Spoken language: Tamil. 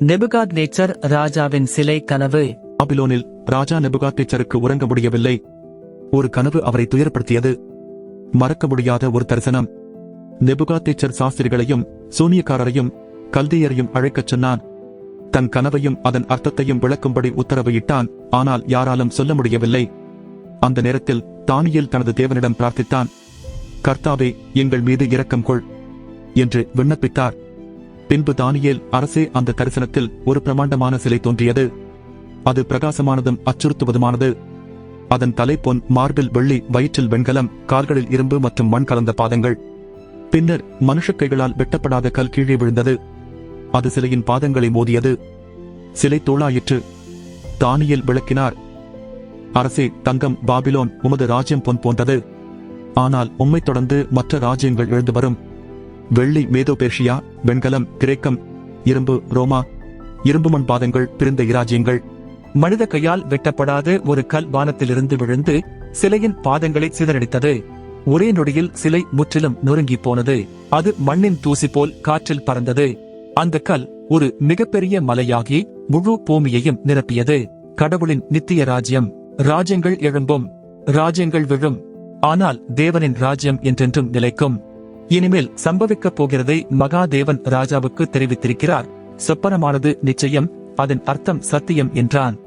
நெபுகாத் நேச்சர் ராஜாவின் சிலை கனவு. பாபிலோனில் ராஜா நெபுகாத்நேச்சருக்கு உறங்க முடியவில்லை. ஒரு கனவு அவரை துயரப்படுத்தியது. மறக்க முடியாத ஒரு தரிசனம். நெபுகாத்தேச்சர் சாஸ்திரிகளையும் சூனியக்காரரையும் கல்தியரையும் அழைக்கச் சொன்னான். தன் கனவையும் அதன் அர்த்தத்தையும் விளக்கும்படி உத்தரவு இட்டான். ஆனால் யாராலும் சொல்ல முடியவில்லை. அந்த நேரத்தில் தானியில் தனது தேவனிடம் பிரார்த்தித்தான். கர்த்தாவே எங்கள் மீது இரக்கம் கொள் என்று விண்ணப்பித்தார். பின்பு தானியேல் அரசே அந்த தரிசனத்தில் ஒரு பிரமாண்டமான சிலை தோன்றியது. அது பிரகாசமானதும் அச்சுறுத்துவதுமானது. அதன் தலை பொன் மார்பில் வெள்ளி வயிற்றில் வெண்கலம் கால்களில் இரும்பு மற்றும் மண் கலந்த பாதங்கள். பின்னர் மனுஷக் கைகளால் வெட்டப்படாத கல் கீழே விழுந்தது. அது சிலையின் பாதங்களை மோதியது. சிலை தோளாயிற்று. தானியேல் விளக்கினார் அரசே தங்கம் பாபிலோன் உமது ராஜ்யம் பொன் போன்றது. ஆனால் உம்மைத் தொடர்ந்து மற்ற ராஜ்யங்கள் எழுந்து வரும். வெள்ளி மேதோபேர்ஷியா வெண்கலம் கிரேக்கம் இரும்பு ரோமா இரும்பு மண் பாதங்கள் பிரிந்த இராஜ்யங்கள். மனித கையால் வெட்டப்படாத ஒரு கல் வானத்திலிருந்து விழுந்து சிலையின் பாதங்களை சிதறடித்தது. ஒரே நொடியில் சிலை முற்றிலும் நொறுங்கி போனது. அது மண்ணின் தூசி போல் காற்றில் பறந்தது. அந்த கல் ஒரு மிகப்பெரிய மலையாகி முழு பூமியையும் நிரப்பியது. கடவுளின் நித்திய ராஜ்யம். ராஜ்யங்கள் எழும்பும். ராஜ்யங்கள் விழும். ஆனால் தேவனின் ராஜ்யம் என்றென்றும் நிலைக்கும். இனிமேல் சம்பவிக்கப் போகிறதை மகாதேவன் ராஜாவுக்கு தெரிவித்திருக்கிறார். சொப்பனமானது நிச்சயம் அதன் அர்த்தம் சத்தியம் என்றான்.